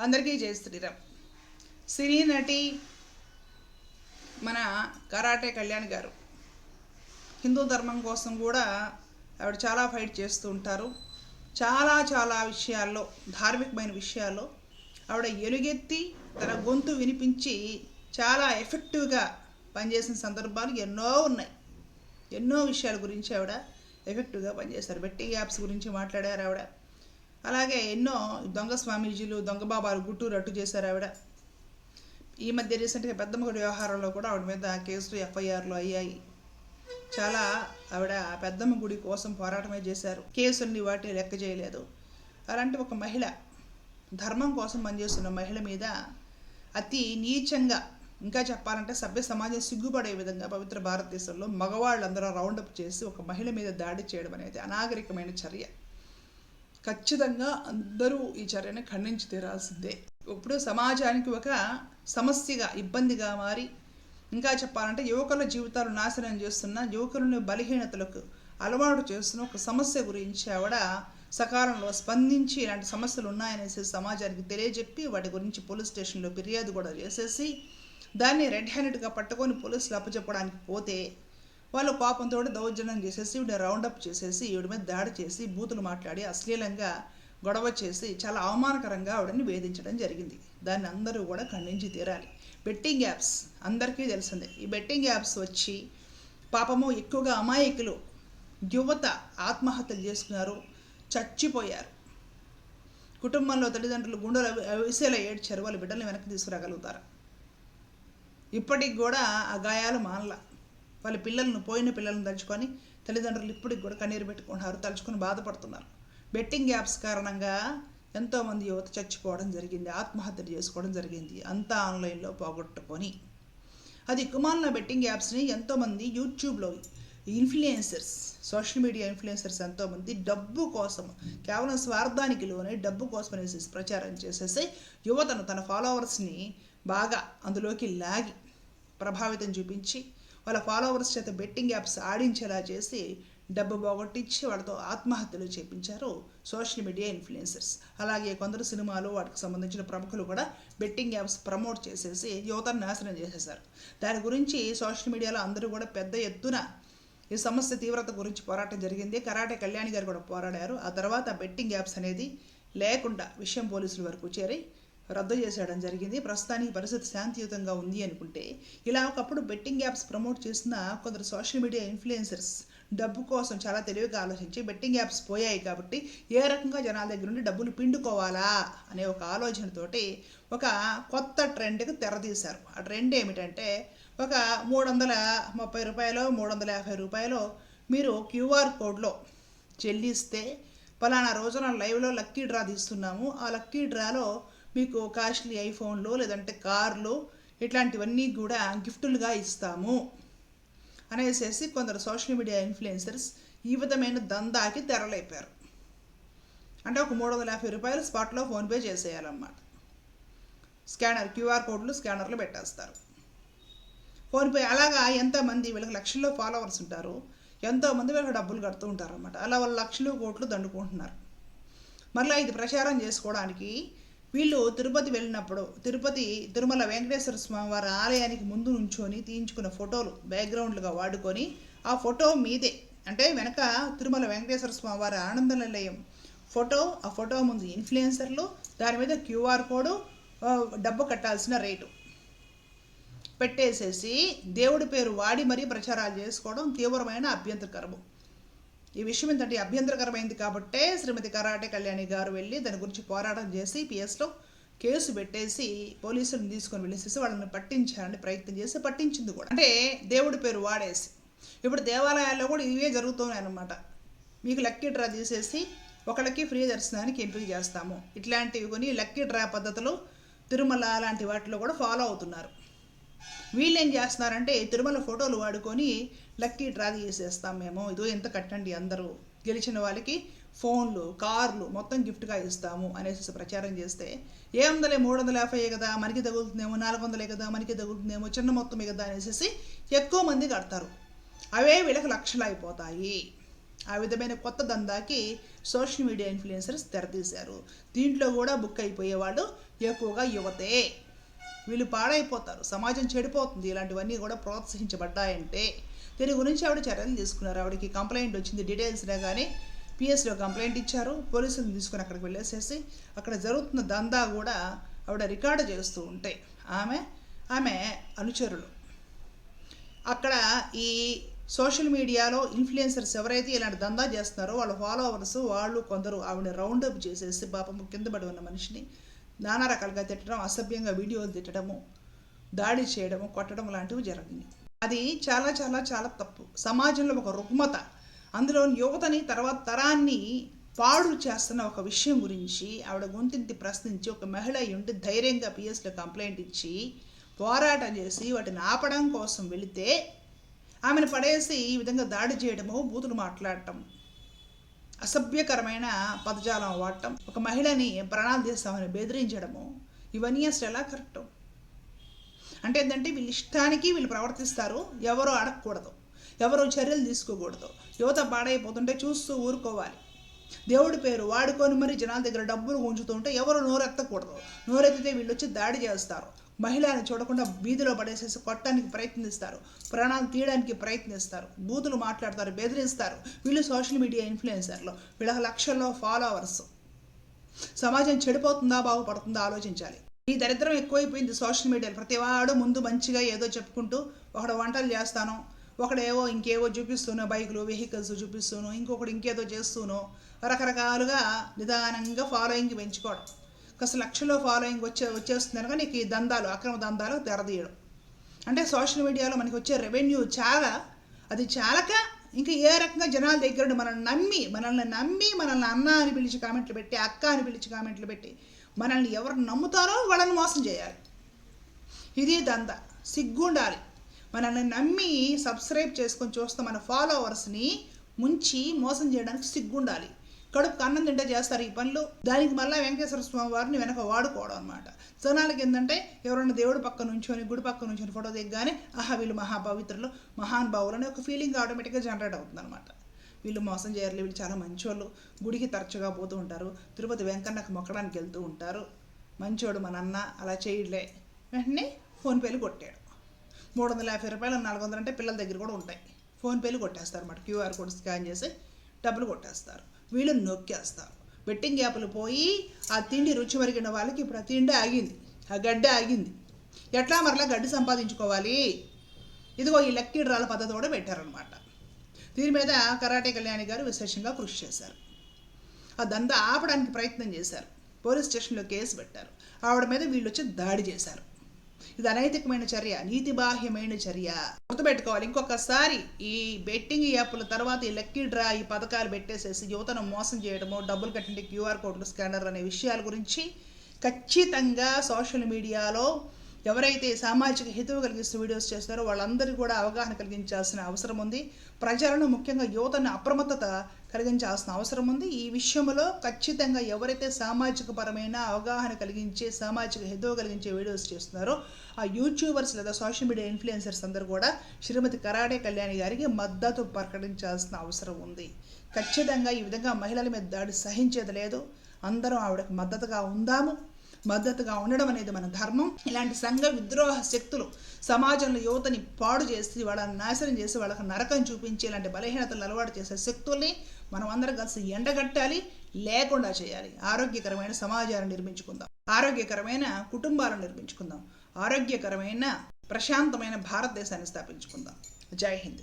అందరికీ జై శ్రీరామ్. సినీ నటి మన కరాటే కళ్యాణ్ గారు. హిందూ ధర్మం కోసం కూడా ఆవిడ చాలా ఫైట్ చేస్తూ ఉంటారు. చాలా చాలా విషయాల్లో ధార్మికమైన విషయాల్లో ఆవిడ ఎలుగెత్తి తన గొంతు వినిపించి చాలా ఎఫెక్టివ్గా పనిచేసిన సందర్భాలు ఎన్నో ఉన్నాయి. ఎన్నో విషయాల గురించి ఆవిడ ఎఫెక్టివ్గా పనిచేశారు. బెట్టింగ్ యాప్స్ గురించి మాట్లాడారు ఆవిడ. అలాగే ఎన్నో దొంగ స్వామీజీలు దొంగ బాబాలు గుట్టూరు అట్టు చేశారు ఆవిడ. ఈ మధ్య రీసెంట్గా పెద్దమ్మగుడి వ్యవహారంలో కూడా ఆవిడ మీద కేసులు ఎఫ్ఐఆర్లు అయ్యాయి. చాలా ఆవిడ పెద్దమ్మ గుడి కోసం పోరాటమే చేశారు. కేసుల్ని వాటిని లెక్క చేయలేదు. అలాంటి ఒక మహిళ ధర్మం కోసం పనిచేస్తున్న మహిళ మీద అతి నీచంగా ఇంకా చెప్పాలంటే సభ్య సమాజం సిగ్గుపడే విధంగా పవిత్ర భారతదేశంలో మగవాళ్ళందరూ రౌండప్ చేసి ఒక మహిళ మీద దాడి చేయడం అనేది అనాగరికమైన చర్య. ఖచ్చితంగా అందరూ ఈ చర్యను ఖండించి తీరాల్సిందే. ఇప్పుడు సమాజానికి ఒక సమస్యగా ఇబ్బందిగా మారి ఇంకా చెప్పాలంటే యువకుల జీవితాలు నాశనం చేస్తున్న యువకులను బలహీనతలకు అలవాటు చేస్తున్న ఒక సమస్య గురించి ఆవిడ సకాలంలో స్పందించి ఇలాంటి సమస్యలు ఉన్నాయనేసి సమాజానికి తెలియజెప్పి వాటి గురించి పోలీస్ స్టేషన్లో ఫిర్యాదు కూడా చేసేసి దాన్ని రెడ్ హ్యాండెడ్గా పట్టుకొని పోలీసులు అప్పచెప్పడానికి పోతే వాళ్ళు పాపంతో దౌర్జన్యం చేసేసి ఈవిడ రౌండప్ చేసేసి ఈవిడ మీద దాడి చేసి బూతులు మాట్లాడి అశ్లీలంగా గొడవ చేసి చాలా అవమానకరంగా ఆవిడని వేధించడం జరిగింది. దాన్ని అందరూ కూడా ఖండించి తీరాలి. బెట్టింగ్ యాప్స్ అందరికీ తెలిసిందే. ఈ బెట్టింగ్ యాప్స్ వచ్చి పాపము ఎక్కువగా అమాయకులు యువత ఆత్మహత్యలు చేసుకున్నారు చచ్చిపోయారు. కుటుంబంలో తల్లిదండ్రులు గుండెలు విసేలా ఏడ్చారు. వాళ్ళు బిడ్డల్ని వెనక్కి తీసుకురాగలుగుతారు? ఇప్పటికి కూడా ఆ గాయాలు మానలా. వాళ్ళ పిల్లలను పోయిన పిల్లలను తలుచుకొని తల్లిదండ్రులు ఇప్పటికి కూడా కన్నీరు పెట్టుకుంటున్నారు తలుచుకొని బాధపడుతున్నారు. బెట్టింగ్ యాప్స్ కారణంగా ఎంతోమంది యువత చచ్చిపోవడం జరిగింది ఆత్మహత్యలు చేసుకోవడం జరిగింది అంతా ఆన్లైన్లో పోగొట్టుకొని. అది కుమార్ల బెట్టింగ్ యాప్స్ని ఎంతోమంది యూట్యూబ్లో ఇన్ఫ్లుయెన్సర్స్ సోషల్ మీడియా ఇన్ఫ్లుయెన్సర్స్ ఎంతోమంది డబ్బు కోసం కేవలం స్వార్థానికి లోనే డబ్బు కోసం అనేసి ప్రచారం చేసేసి యువతను తన ఫాలోవర్స్ని బాగా అందులోకి లాగి ప్రభావితం చూపించి వాళ్ళ ఫాలోవర్స్ చేత బెట్టింగ్ యాప్స్ ఆడించేలా చేసి డబ్బు పోగొట్టించి వాళ్ళతో ఆత్మహత్యలు చేపించారు సోషల్ మీడియా ఇన్ఫ్లుయెన్సర్స్. అలాగే కొందరు సినిమాలు వాటికి సంబంధించిన ప్రముఖులు కూడా బెట్టింగ్ యాప్స్ ప్రమోట్ చేసేసి యువతను నాశనం చేసేశారు. దాని గురించి సోషల్ మీడియాలో అందరూ కూడా పెద్ద ఎత్తున ఈ సమస్య తీవ్రత గురించి పోరాటం జరిగింది. కరాటే కళ్యాణి గారు కూడా పోరాడారు. ఆ తర్వాత బెట్టింగ్ యాప్స్ అనేది లేకుండా విషయం పోలీసుల వరకు చేరి రద్దు చేసేయడం జరిగింది. ప్రస్తుతానికి పరిస్థితి శాంతియుతంగా ఉంది అనుకుంటే ఇలా ఒకప్పుడు బెట్టింగ్ యాప్స్ ప్రమోట్ చేసిన కొందరు సోషల్ మీడియా ఇన్ఫ్లుయెన్సర్స్ డబ్బు కోసం చాలా తెలివిగా ఆలోచించి బెట్టింగ్ యాప్స్ పోయాయి కాబట్టి ఏ రకంగా జనాల దగ్గర నుండి డబ్బులు పిండుకోవాలా అనే ఒక ఆలోచనతోటి ఒక కొత్త ట్రెండ్కి తెరదీశారు ఆ ట్రెండ్ ఏమిటంటే ఒక మూడు వందల ముప్పై రూపాయలు మూడు వందల యాభై రూపాయలు మీరు క్యూఆర్ కోడ్లో చెల్లిస్తే ఫలానా రోజున లైవ్లో లక్కీ డ్రా తీస్తున్నాము. ఆ లక్కీ డ్రాలో మీకు కాస్ట్లీ ఐఫోన్లు లేదంటే కార్లు ఇట్లాంటివన్నీ కూడా గిఫ్టులుగా ఇస్తాము. అనేసేసి కొందరు సోషల్ మీడియా ఇన్ఫ్లుయెన్సర్స్ ఈ విధమైన దందాకి తెరలేపారు. అంటే ఒక మూడు వందల యాభై రూపాయలు స్పాట్లో ఫోన్పే చేసేయాలన్నమాట. స్కానర్ క్యూఆర్ కోడ్లు స్కానర్లు పెట్టేస్తారు. ఫోన్పే అలాగా ఎంతమంది వీళ్ళకి లక్షల్లో ఫాలోవర్స్ ఉంటారు ఎంతోమంది వీళ్ళకి డబ్బులు కడుతూ ఉంటారన్నమాట. అలా వాళ్ళు లక్షలు కోట్లు దండుకుంటున్నారు. మరలా ఇది ప్రచారం చేసుకోవడానికి వీళ్ళు తిరుపతి వెళ్ళినప్పుడు తిరుపతి తిరుమల వెంకటేశ్వర స్వామి వారి ఆలయానికి ముందు నుంచొని తీయించుకున్న ఫోటోలు బ్యాక్గ్రౌండ్లుగా వాడుకొని ఆ ఫోటో మీదే అంటే వెనక తిరుమల వెంకటేశ్వర స్వామి వారి ఆనంద నిలయం ఫోటో ఆ ఫోటో ముందు ఇన్ఫ్లుయెన్సర్లు దాని మీద క్యూఆర్ కోడ్ డబ్బు కట్టాల్సిన రేటు. పెట్టేసేసి దేవుడి పేరు వాడి మరీ ప్రచారాలు చేసుకోవడం తీవ్రమైన అభ్యంతరకరము. ఈ విషయం ఏంటంటే అభ్యంతరకరమైంది కాబట్టే శ్రీమతి కరాటే కళ్యాణి గారు వెళ్ళి దాని గురించి పోరాటం చేసి పిఎస్లో కేసు పెట్టేసి పోలీసులను తీసుకొని వెళ్ళేసేసి వాళ్ళని పట్టించాలని ప్రయత్నం చేసి పట్టించింది కూడా. అంటే దేవుడి పేరు వాడేసి. ఇప్పుడు దేవాలయాల్లో కూడా ఇవే జరుగుతున్నాయి అనమాట మీకు లక్కీ డ్రా తీసేసి ఒకళ్ళకి ఫ్రీ దర్శనానికి ఎంపిక చేస్తాము. ఇట్లాంటివి కొని లక్కీ డ్రా పద్ధతులు తిరుమల లాంటి వాటిలో కూడా ఫాలో అవుతున్నారు. వీళ్ళు ఏం చేస్తున్నారంటే తిరుమల ఫోటోలు వాడుకొని లక్కీ డ్రా చేసేస్తాం మేము. ఇదో ఎంత కట్టండి అందరూ. గెలిచిన వాళ్ళకి ఫోన్లు కార్లు మొత్తం గిఫ్ట్గా ఇస్తాము అనేసి ప్రచారం చేస్తే ఏ వందలే మూడు వందల యాభై కదా మనకి తగులుతుందేమో నాలుగు వందలే కదా మనకి తగులుతుందేమో చిన్న మొత్తమే కదా అనేసి ఎక్కువ మంది కడతారు. అవే వీళ్ళకి లక్షలు అయిపోతాయి ఆ విధమైన కొత్త దందాకి సోషల్ మీడియా ఇన్ఫ్లుయెన్సర్స్ తెరతీశారు. దీంట్లో కూడా బుక్ అయిపోయేవాళ్ళు ఎక్కువగా యువతే. వీళ్ళు పాడైపోతారు. సమాజం చెడిపోతుంది. ఇలాంటివన్నీ కూడా ప్రోత్సహించబడ్డాయంటే దీని గురించి ఆవిడ చర్యలు తీసుకున్నారు. ఆవిడకి కంప్లైంట్ వచ్చింది డీటెయిల్స్నే కానీ పిఎస్లో కంప్లైంట్ ఇచ్చారు. పోలీసులను తీసుకుని అక్కడికి వెళ్ళేసేసి అక్కడ జరుగుతున్న దందా కూడా ఆవిడ రికార్డు చేస్తూ ఉంటే ఆమె ఆమె అనుచరులు. అక్కడ ఈ సోషల్ మీడియాలో ఇన్ఫ్లుయెన్సర్స్ ఎవరైతే ఇలాంటి దందా చేస్తున్నారో వాళ్ళ ఫాలోవర్స్ వాళ్ళు కొందరు ఆవిడ రౌండప్ చేసేసి పాపం కింద పడి ఉన్న మనిషిని నానా రకాలుగా తిట్టడం అసభ్యంగా వీడియోలు తిట్టడము దాడి చేయడము కొట్టడం లాంటివి జరిగింది అది చాలా చాలా చాలా తప్పు. సమాజంలో ఒక రుగ్మత. అందులో యువతని తర్వాత తరాన్ని పాడు చేస్తున్న ఒక విషయం గురించి ఆవిడ గొంతింటి ప్రశ్నించి ఒక మహిళ ఉంటే ఉండి ధైర్యంగా పిఎస్లో కంప్లైంట్ ఇచ్చి పోరాటం చేసి వాటిని ఆపడం కోసం వెళితే ఆమెను పడేసి ఈ విధంగా దాడి చేయడము బూతులు మాట్లాడటం అసభ్యకరమైన పదజాలం వాడటం ఒక మహిళని ప్రాణాలు తీస్తామని బెదిరించడము ఇవన్నీ అసలు ఎలా కరెక్ట్? అంటే ఏంటంటే వీళ్ళ ఇష్టానికి వీళ్ళు ప్రవర్తిస్తారు ఎవరు అడగకూడదు ఎవరు చర్యలు తీసుకోకూడదు. యువత పాడైపోతుంటే చూస్తూ ఊరుకోవాలి. దేవుడి పేరు వాడుకొని మరి జనాల దగ్గర డబ్బులు ఉంచుతుంటే ఎవరు నోరెత్తకూడదు. నోరెత్తితే వీళ్ళు వచ్చి దాడి చేస్తారు. మహిళని చూడకుండా వీధిలో పడేసేసి కొట్టడానికి ప్రయత్నిస్తారు. ప్రాణాలు తీయడానికి ప్రయత్నిస్తారు. బూతులు మాట్లాడతారు బెదిరిస్తారు. వీళ్ళు సోషల్ మీడియా ఇన్ఫ్లుయెన్సర్లు. వీళ్ళ లక్షల్లో ఫాలోవర్స్. సమాజం చెడిపోతుందా బాగుపడుతుందా ఆలోచించాలి. ఈ దరిద్రం ఎక్కువైపోయింది సోషల్ మీడియాలో. ప్రతివాడు ముందు మంచిగా ఏదో చెప్పుకుంటూ ఒకడు వంటలు చేస్తాను ఒకడేవో ఇంకేవో చూపిస్తూనో బైకులు వెహికల్స్ చూపిస్తూను ఇంకొకడు ఇంకేదో చేస్తూనో. రకరకాలుగా నిదానంగా ఫాలోయింగ్ పెంచుకోవడం. కాస్త లక్షలో ఫాలోయింగ్ వచ్చే వచ్చేస్తున్నారు నీకు ఈ దందాలు అక్రమ దందాలు తెరదీయడం. అంటే సోషల్ మీడియాలో మనకి వచ్చే రెవెన్యూ చాలా అది చాలక ఇంకా ఏ రకంగా జనాల దగ్గర ఉండి మనల్ని నమ్మి మనల్ని నమ్మి మనల్ని అన్న అని పిలిచి కామెంట్లు పెట్టి అక్క అని పిలిచి కామెంట్లు పెట్టి మనల్ని ఎవరు నమ్ముతారో వాళ్ళని మోసం చేయాలి. ఇది దంద. సిగ్గుండాలి. మనల్ని నమ్మి సబ్స్క్రైబ్ చేసుకొని చూస్తే మన ఫాలోవర్స్ని ముంచి మోసం చేయడానికి సిగ్గుండాలి. కడుపు అన్నం తింటే చేస్తారు ఈ పనులు. దానికి మళ్ళీ వెంకటేశ్వర స్వామి వారిని వెనక వాడుకోవడం అనమాట జనాలకి ఏంటంటే ఎవరైనా దేవుడి పక్క నుంచొని గుడి పక్క నుంచొని ఫోటో దిగగానే ఆహా వీళ్ళు మహాపవిత్రులు మహానుభావులు అనే ఒక ఫీలింగ్ ఆటోమేటిక్గా జనరేట్ అవుతుంది అనమాట వీళ్ళు మోసం చేయరు వీళ్ళు చాలా మంచోళ్ళు. గుడికి తరచుగా పోతూ ఉంటారు. తిరుపతి వెంకన్నకు మొక్కడానికి వెళ్తూ ఉంటారు. మంచోడు మన అన్న అలా చేయలే వెంటనే ఫోన్పేలు కొట్టాడు. మూడు వందల యాభై రూపాయలు నాలుగు వందలు అంటే పిల్లల దగ్గర కూడా ఉంటాయి. ఫోన్పేలు కొట్టేస్తారు అన్నమాట క్యూఆర్ కోడ్ స్కాన్ చేసి డబ్బులు కొట్టేస్తారు. వీళ్ళు నొక్కేస్తారు. బెట్టింగ్ యాప్లు పోయి ఆ తిండి రుచి మరిగిన వాళ్ళకి ఇప్పుడు ఆ తిండి ఆగింది. ఆ గడ్డ ఆగింది. ఎట్లా మరలా గడ్డి సంపాదించుకోవాలి? ఇదిగో ఈ లక్కీ డ్రాల పద్ధతి కూడా పెట్టారనమాట దీని మీద కరాటే కళ్యాణి గారు విశేషంగా కృషి చేశారు. ఆ దందా ఆపడానికి ప్రయత్నం చేశారు. పోలీస్ స్టేషన్లో కేసు పెట్టారు. ఆవిడ మీద వీళ్ళు వచ్చి దాడి చేశారు. ఇది అనైతికమైన చర్య నీతిబాహ్యమైన చర్య. గుర్తుపెట్టుకోవాలి ఇంకొకసారి ఈ బెట్టింగ్ యాప్ల తర్వాత ఈ లక్కీ డ్రా ఈ పథకాలు పెట్టేసేసి యువతను మోసం చేయడము డబ్బులు కట్టింటే క్యూఆర్ కోడ్లు స్కానర్ అనే విషయాల గురించి ఖచ్చితంగా సోషల్ మీడియాలో ఎవరైతే సామాజిక హితవు కలిగిస్తూ వీడియోస్ చేస్తారో వాళ్ళందరికీ కూడా అవగాహన కలిగించాల్సిన అవసరం ఉంది. ప్రజలను ముఖ్యంగా యువతను అప్రమత్తత కలిగించాల్సిన అవసరం ఉంది. ఈ విషయంలో ఖచ్చితంగా ఎవరైతే సామాజిక పరమైన అవగాహన కలిగించే సామాజిక హితవు కలిగించే వీడియోస్ చేస్తున్నారో ఆ యూట్యూబర్స్ లేదా సోషల్ మీడియా ఇన్ఫ్లుయెన్సర్స్ అందరూ కూడా శ్రీమతి కరాడే కళ్యాణి గారికి మద్దతు ప్రకటించాల్సిన అవసరం ఉంది. ఖచ్చితంగా ఈ విధంగా మహిళల మీద దాడి సహించేది లేదు. అందరం ఆవిడకు మద్దతుగా ఉందాము. మద్దతుగా ఉండడం అనేది మన ధర్మం. ఇలాంటి సంఘ విద్రోహ శక్తులు సమాజంలో యువతని పాడు చేసి వాళ్ళని నాశనం చేసి వాళ్ళకి నరకం చూపించి ఇలాంటి బలహీనతలు అలవాటు చేసే శక్తుల్ని మనం అందరం కలిసి ఎండగట్టాలి లేకుండా చేయాలి. ఆరోగ్యకరమైన సమాజాన్ని నిర్మించుకుందాం. ఆరోగ్యకరమైన కుటుంబాలను నిర్మించుకుందాం. ఆరోగ్యకరమైన ప్రశాంతమైన భారతదేశాన్ని స్థాపించుకుందాం. జై హింద్.